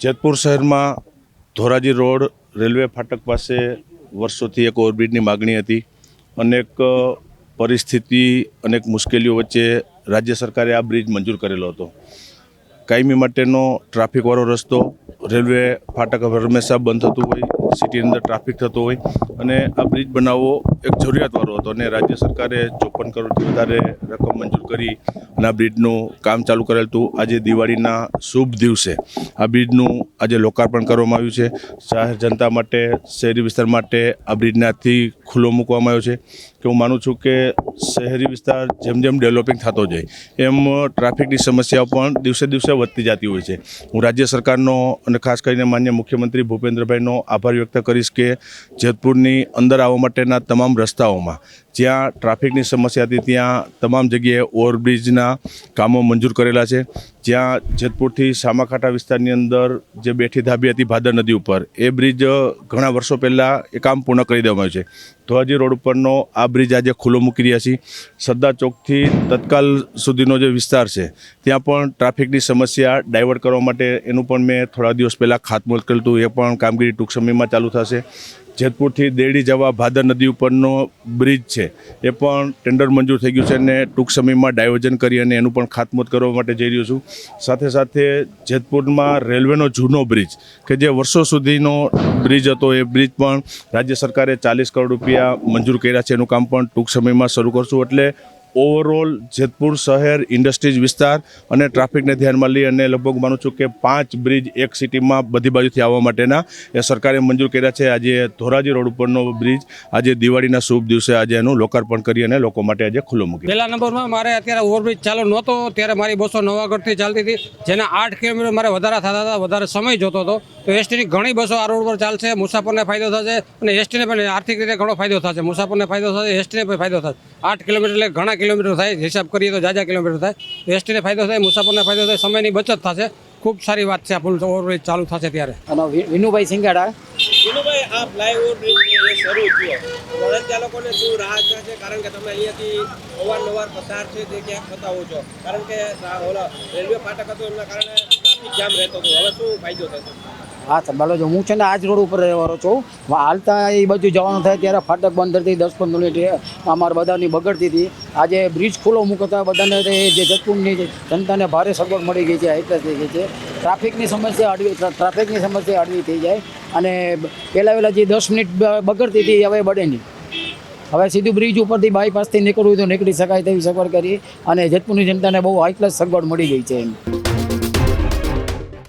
જેતપુર શહેરમાં Dhoraji road railway ફાટક પાસે વર્ષોથી એક ઓવરબ્રિજની માગણી હતી. અનેક પરિસ્થિતિ, અનેક મુશ્કેલીઓ વચ્ચે રાજ્ય સરકારે આ બ્રિજ મંજૂર કરેલો હતો. કાયમી માટેનો ટ્રાફિકવાળો રસ્તો રેલવે ફાટક હંમેશા બંધ થતું હોય સિટીની અંદર ટ્રાફિક થતો હોય અને આ બ્રિજ બનાવવો એક જરૂરિયાતવાળો હતો અને રાજ્ય સરકારે ચોપન કરોડથી વધારે રકમ મંજૂર કરી અને આ બ્રિજનું કામ ચાલુ કરેલ હતું. આજે દિવાળીના શુભ દિવસે આ બ્રિજનું આજે લોકાર્પણ કરવામાં આવ્યું છે. શહેર જનતા માટે, શહેરી વિસ્તાર માટે આ બ્રિજનાથી ખુલ્લો મૂકવામાં આવ્યો છે. કે હું માનું છું કે શહેરી વિસ્તાર જેમ જેમ ડેવલપિંગ થતો જાય, એમ ટ્રાફિકની સમસ્યાઓ પણ દિવસે દિવસે વધતી જતી હોય છે. હું રાજ્ય સરકારનો અને ખાસ કરીને માન્ય મુખ્યમંત્રી ભૂપેન્દ્રભાઈનો આભાર વ્યક્ત કરીશ કે જેતપુરની અંદર આવવા માટેના તમામ રસ્તાઓમાં, જ્યાં ટ્રાફિકની સમસ્યા હતી, ત્યાં તમામ જગ્યાએ ઓવરબ્રિજના કામો મંજૂર કરેલા છે. જ્યાં જેતપુરથી સામાકાંઠા વિસ્તારની અંદર જે બેઠી ધાબી હતી ભાદર નદી ઉપર, એ બ્રિજ ઘણા વર્ષો પહેલાં એ કામ પૂર્ણ કરી દેવામાં આવ્યું છે. ધોરાજી રોડ ઉપરનો આ બ્રિજ આજે ખુલ્લો મૂકી રહ્યા છીએ સરદાર ચોકથી તત્કાલ સુધીનો જે વિસ્તાર છે, ત્યાં પણ ટ્રાફિકની સમસ્યા ડાયવર્ટ કરવા માટે એનું પણ મેં થોડા દિવસ પહેલાં ખાતમુહૂર્ત કર્યું હતું. એ પણ કામગીરી ટૂંક સમયમાં ચાલુ થશે. જેતપુરથી દેડી જવા ભાદર નદી ઉપરનો બ્રિજ છે, એ પણ ટેન્ડર મંજૂર થઈ ગયું છે અને ટૂંક સમયમાં ડાયવર્ઝન કરી અને એનું પણ ખાતમુહૂર્ત કરવા માટે જઈ રહ્યો છું. સાથે સાથે જેતપુરમાં રેલવેનો જૂનો બ્રિજ, કે જે વર્ષો સુધીનો બ્રિજ હતો, એ બ્રિજ પણ રાજ્ય સરકારે ચાલીસ કરોડ રૂપિયા મંજૂર કર્યા છે. એનું કામ પણ ટૂંક સમયમાં શરૂ કરશું. એટલે ઓવરઓલ જેતપુર શહેર ઇન્ડસ્ટ્રીઝ વિસ્તાર અને ટ્રાફિકને ધ્યાનમાં લઈ અને લગભગ માનું છું કે પાંચ બ્રિજ એક સિટીમાં બધી બાજુથી આવવા માટેના એ સરકારે મંજૂર કર્યા છે. આજે ધોરાજી રોડ ઉપરનો બ્રિજ, આજે દિવાળીના શુભ દિવસે આજે એનું લોકાર્પણ કરી અને લોકો માટે આજે ખુલ્લો મૂકી પહેલા નંબરમાં મારે અત્યારે ઓવરબ્રિજ ચાલુ નહોતો, ત્યારે મારી બસો નવાગઢથી ચાલતી હતી. જેના આઠ કિલોમીટર મારે વધારે થતા હતા, વધારે સમય જોતો હતો. તો એસટીની ઘણી બસો આ રોડ પર ચાલશે મુસાફરને ફાયદો થશે અને એસટીને પણ આર્થિક રીતે ઘણો ફાયદો થશે. મુસાફરને ફાયદો થશે એસટીને પણ ફાયદો થશે. આઠ કિલોમીટર એટલે ઘણા કિલોમીટર થાય હિસાબ કરીએ તો જાજા કિલોમીટર થાય. એસટીને ફાયદો થાય મુસાફરને ફાયદો થાય સમયની બચત થશે. ખૂબ સારી વાત છે આ પુલ ઓવરબ્રિજ ચાલુ થશે ત્યારે. અને વિનુભાઈ સિંગાડા? વિનુભાઈ આ ફ્લાયઓવર બ્રિજ શરૂ થયો. વળંતિયા લોકોને શું રાહત છે કારણ કે તમે અહીંયાથી અવારનવાર પસાર છે તે ક્યાંક થતા હો છો. કારણ કે રેલવે ફાટક હતું એમના કારણે ટ્રાફિક જામ રહેતો હતો. હવે શું ફાયદો થશે? હા છો હું છે ને આજ રોડ ઉપર રહેવાનો છું. હાલતા એ બાજુ જવાનું થાય ત્યારે ફાટક બંધ થતી દસ પંદર મિનિટ અમારે બધાની બગડતી હતી. આજે બ્રિજ ખુલ્લો મૂકતા બધાને જે જતપુરની જનતાને ભારે સગવડ મળી ગઈ છે એટલે થઈ ગઈ છે. ટ્રાફિકની સમસ્યા અડવી ટ્રાફિકની સમસ્યા અડવી થઈ જાય. અને પહેલાં પહેલાં જે દસ મિનિટ બગડતી હતી, હવે બળે નહીં. હવે સીધું બ્રિજ ઉપરથી બાયપાસથી નીકળવું તો નીકળી શકાય તેવી સગવડ કરી અને જેતપુરની જનતાને બહુ હાઈ ક્લાસ સગવડ મળી ગઈ છે એમ.